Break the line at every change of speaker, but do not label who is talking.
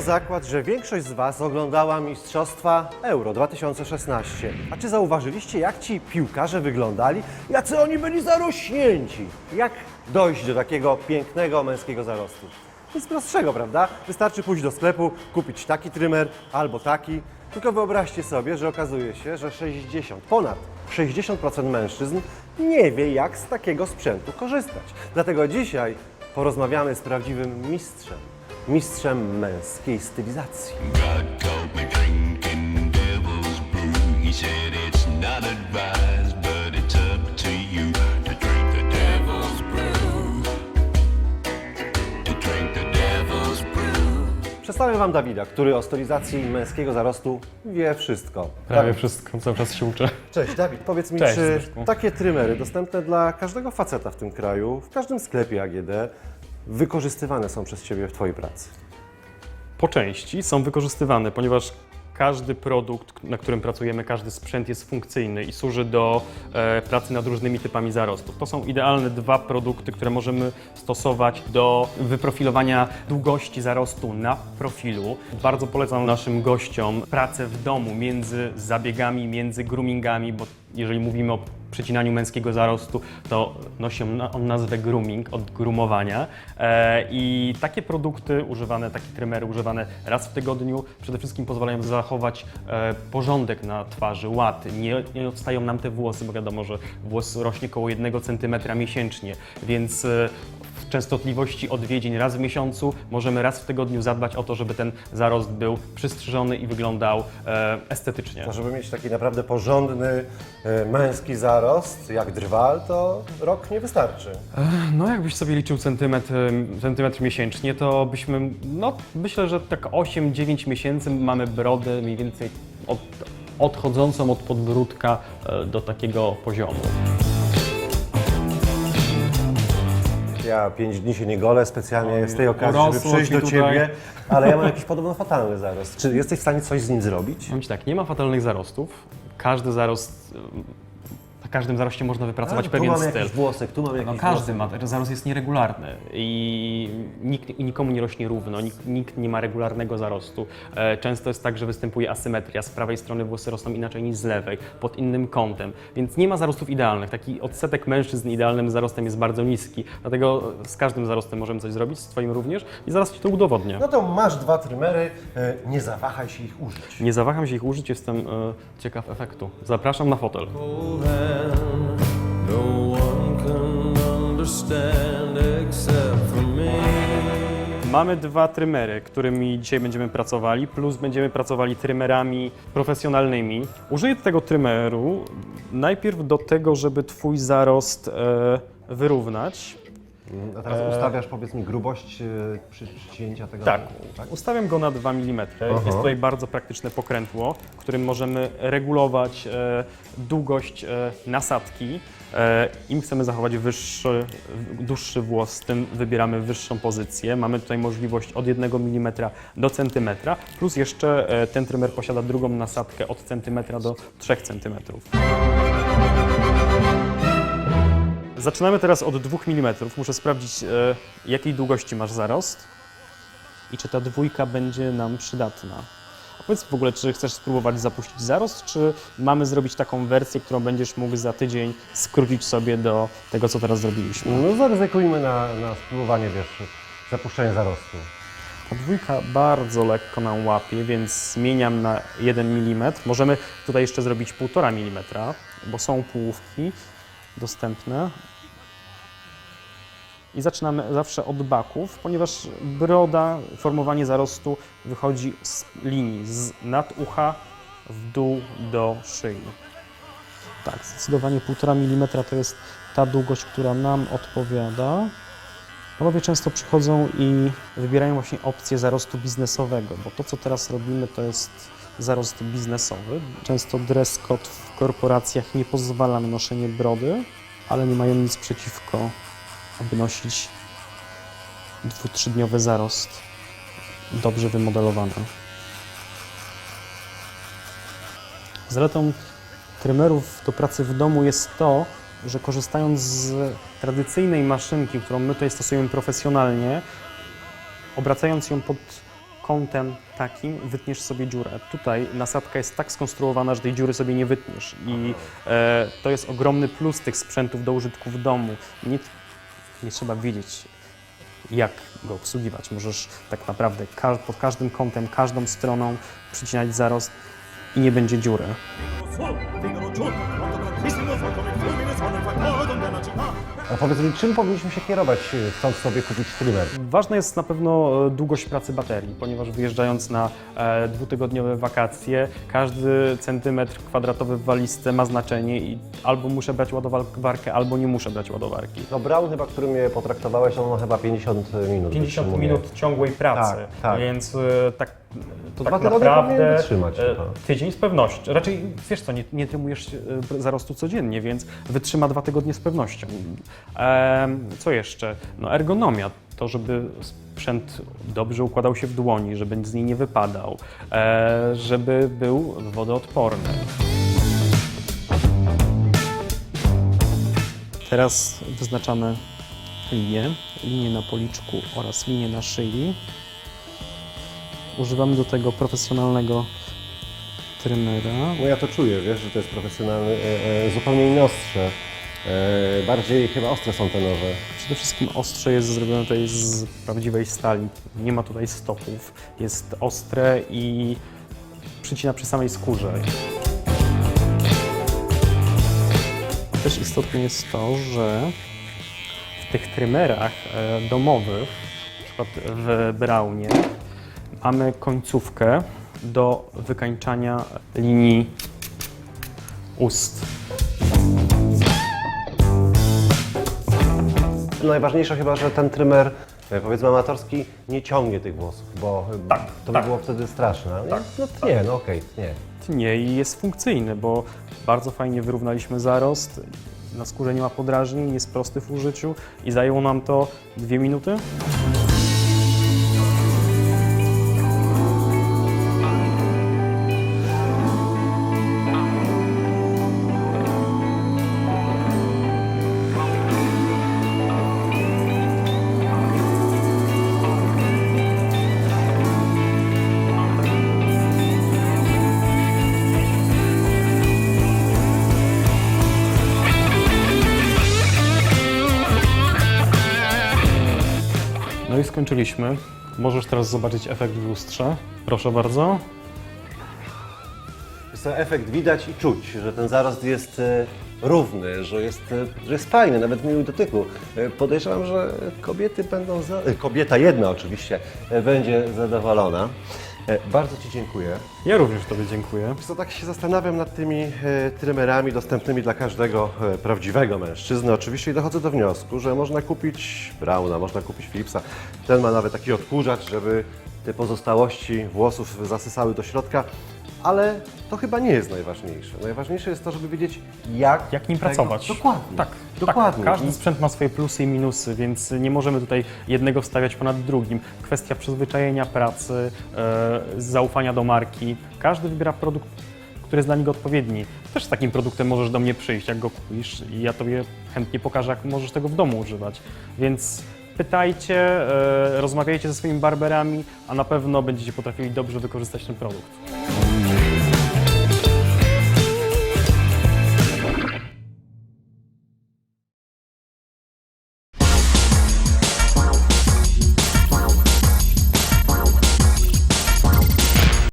Zakład, że większość z Was oglądała Mistrzostwa Euro 2016. A czy zauważyliście, jak ci piłkarze wyglądali? Jacy oni byli zarośnięci? Jak dojść do takiego pięknego męskiego zarostu? Nic prostszego, prawda? Wystarczy pójść do sklepu, kupić taki trymer albo taki. Tylko wyobraźcie sobie, że okazuje się, że 60, ponad 60% mężczyzn nie wie, jak z takiego sprzętu korzystać. Dlatego dzisiaj porozmawiamy z prawdziwym mistrzem. Mistrzem męskiej stylizacji. Przedstawię Wam Dawida, który o stylizacji męskiego zarostu wie wszystko.
Prawie
Dawid,
wszystko, cały czas się uczę.
Cześć, Dawid, powiedz mi,
Cześć,
czy
Zbyszku.
takie trymery dostępne dla każdego faceta w tym kraju, w każdym sklepie AGD, wykorzystywane są przez Ciebie w Twojej pracy?
Po części są wykorzystywane, ponieważ każdy produkt, na którym pracujemy, każdy sprzęt jest funkcyjny i służy do e, pracy nad różnymi typami zarostów. To są idealne dwa produkty, które możemy stosować do wyprofilowania długości zarostu na profilu. Bardzo polecam naszym gościom pracę w domu między zabiegami, między groomingami, bo jeżeli mówimy o przecinaniu męskiego zarostu, to nosi on nazwę grooming, od groomowania. E, I takie produkty używane, takie trymery używane raz w tygodniu przede wszystkim pozwalają zachować e, porządek na twarzy, ład. Nie, nie odstają nam te włosy, bo wiadomo, że włos rośnie około 1 cm miesięcznie, więc e, w częstotliwości odwiedzin raz w miesiącu możemy raz w tygodniu zadbać o to, żeby ten zarost był przystrzyżony i wyglądał estetycznie.
To żeby mieć taki naprawdę porządny męski zarost, jak drwal, to rok nie wystarczy.
No jakbyś sobie liczył centymetr, centymetr miesięcznie, to byśmy, no myślę, że tak 8-9 miesięcy mamy brodę mniej więcej od, odchodzącą od podbródka e, do takiego poziomu.
Ja pięć dni się nie golę specjalnie z tej okazji, żeby
urosło
przyjść
ci
do
tutaj.
Ciebie, ale ja mam jakiś podobno fatalny zarost. Czy jesteś w stanie coś z nim zrobić?
Powiem Ci tak, nie ma fatalnych zarostów. Każdy zarost, każdym zaroście można wypracować
tu
pewien
mam
styl.
jakiś włosek, tu mam jakiś
No każdy
włosek.
ma, ten zarost jest nieregularny i nikt, nikomu nie rośnie równo, nikt, nikt nie ma regularnego zarostu. E, Często jest tak, że występuje asymetria, z prawej strony włosy rosną inaczej niż z lewej, pod innym kątem, więc nie ma zarostów idealnych. Taki odsetek mężczyzn idealnym zarostem jest bardzo niski, dlatego z każdym zarostem możemy coś zrobić, z Twoim również i zaraz Ci to udowodnię.
No to masz dwa trymery, e, nie zawahaj się ich użyć.
Nie zawaham się ich użyć, jestem e, ciekaw efektu. Zapraszam na fotel.
No.
Mamy dwa trymery, którymi dzisiaj będziemy pracowali, plus będziemy pracowali trymerami profesjonalnymi. Użyję tego trymeru najpierw do tego, żeby Twój zarost e, wyrównać.
A teraz ustawiasz, powiedz mi, grubość e, przy, przycięcia tego.
Tak, ustawiam go na 2 mm. Jest tutaj bardzo praktyczne pokrętło, którym możemy regulować e, długość e, nasadki. E, Im chcemy zachować wyższy, dłuższy włos, tym wybieramy wyższą pozycję. Mamy tutaj możliwość od 1 mm do centymetra, plus jeszcze e, ten trymer posiada drugą nasadkę od centymetra do 3 centymetrów. Zaczynamy teraz od 2 mm. Muszę sprawdzić, e, jakiej długości masz zarost i czy ta dwójka będzie nam przydatna. A powiedz w ogóle, czy chcesz spróbować zapuścić zarost, czy mamy zrobić taką wersję, którą będziesz mógł za tydzień skrócić sobie do tego, co teraz zrobiliśmy.
No zaryzykujmy na, na spróbowanie, wiesz, zapuszczenia zarostu.
Ta dwójka bardzo lekko nam łapie, więc zmieniam na 1 mm. Możemy tutaj jeszcze zrobić 1,5 mm, bo są półówki dostępne. I zaczynamy zawsze od baków, ponieważ broda, formowanie zarostu wychodzi z linii z nad ucha w dół do szyi. Tak, zdecydowanie 1,5 mm to jest ta długość, która nam odpowiada. Panowie często przychodzą i wybierają właśnie opcję zarostu biznesowego, bo to, co teraz robimy, to jest zarost biznesowy. Często dress code w korporacjach nie pozwala na noszenie brody, ale nie mają nic przeciwko, aby nosić dwu, trzydniowy zarost dobrze wymodelowany. Zaletą trymerów do pracy w domu jest to, że korzystając z tradycyjnej maszynki, którą my tutaj stosujemy profesjonalnie, obracając ją pod kątem takim wytniesz sobie dziurę. Tutaj nasadka jest tak skonstruowana, że tej dziury sobie nie wytniesz i e, to jest ogromny plus tych sprzętów do użytku w domu. Nie, nie trzeba wiedzieć, jak go obsługiwać. Możesz tak naprawdę pod każdym kątem, każdą stroną przycinać zarost i nie będzie dziury.
A powiedz mi, czym powinniśmy się kierować, e, chcąc sobie kupić trimmer?
Ważna jest na pewno e, długość pracy baterii, ponieważ wyjeżdżając na e, dwutygodniowe wakacje, każdy centymetr kwadratowy w walizce ma znaczenie i albo muszę brać ładowarkę, albo nie muszę brać ładowarki.
No Brown chyba, który mnie potraktowałeś, on ma chyba 50 minut.
50
wytrzymuje.
minut ciągłej pracy,
Tak, tak.
więc e, tak,
To
tak
dwa tygodnie
naprawdę
wytrzymać
e,
chyba.
tydzień z pewnością. Raczej wiesz co, nie, nie trymujesz e, zarostu codziennie, więc wytrzyma dwa tygodnie z pewnością. Co jeszcze? No ergonomia, to żeby sprzęt dobrze układał się w dłoni, żeby z niej nie wypadał, e, żeby był wodoodporny. Teraz wyznaczamy linię, linię na policzku oraz linię na szyi. Używamy do tego profesjonalnego trymera.
No ja to czuję, wiesz, że to jest profesjonalny, e, e, zupełnie inne ostrze. E, bardziej chyba ostre są te nowe.
Przede wszystkim ostrze jest zrobione tutaj z prawdziwej stali. Nie ma tutaj stopów. Jest ostre i przycina przy samej skórze. Też istotne jest to, że w tych trymerach e, domowych, na przykład w Braunie, mamy końcówkę do wykańczania linii ust.
Najważniejsze chyba, że ten trymer, e, powiedzmy amatorski, nie ciągnie tych włosów, bo
Tak,
to
tak.
by było wtedy straszne. No, no to nie, no okej, nie.
Nie, i jest funkcyjny, bo bardzo fajnie wyrównaliśmy zarost. Na skórze nie ma podrażnień, jest prosty w użyciu i zajęło nam to dwie minuty. Skończyliśmy. Możesz teraz zobaczyć efekt w lustrze. Proszę bardzo.
Jest to efekt widać i czuć, że ten zarost jest e, równy, że jest, e, że jest fajny, nawet miły dotyku. E, Podejrzewam, że kobiety będą, za... kobieta jedna oczywiście, będzie zadowolona. E, Bardzo Ci dziękuję.
Ja również Tobie dziękuję.
Co tak się zastanawiam nad tymi e, trymerami dostępnymi dla każdego e, prawdziwego mężczyzny. Oczywiście i dochodzę do wniosku, że można kupić Brauna, można kupić Philipsa. Ten ma nawet taki odkurzacz, żeby te pozostałości włosów zasysały do środka. Ale to chyba nie jest najważniejsze. Najważniejsze jest to, żeby wiedzieć, jak,
Jak nim
tego-
pracować?
Dokładnie.
Tak,
dokładnie.
Tak. Każdy sprzęt ma swoje plusy i minusy, więc nie możemy tutaj jednego wstawiać ponad drugim. Kwestia przyzwyczajenia pracy, e, zaufania do marki. Każdy wybiera produkt, który jest dla niego odpowiedni. Też z takim produktem możesz do mnie przyjść, jak go kupisz i ja Tobie chętnie pokażę, jak możesz tego w domu używać. Więc pytajcie, e, rozmawiajcie ze swoimi barberami, a na pewno będziecie potrafili dobrze wykorzystać ten produkt.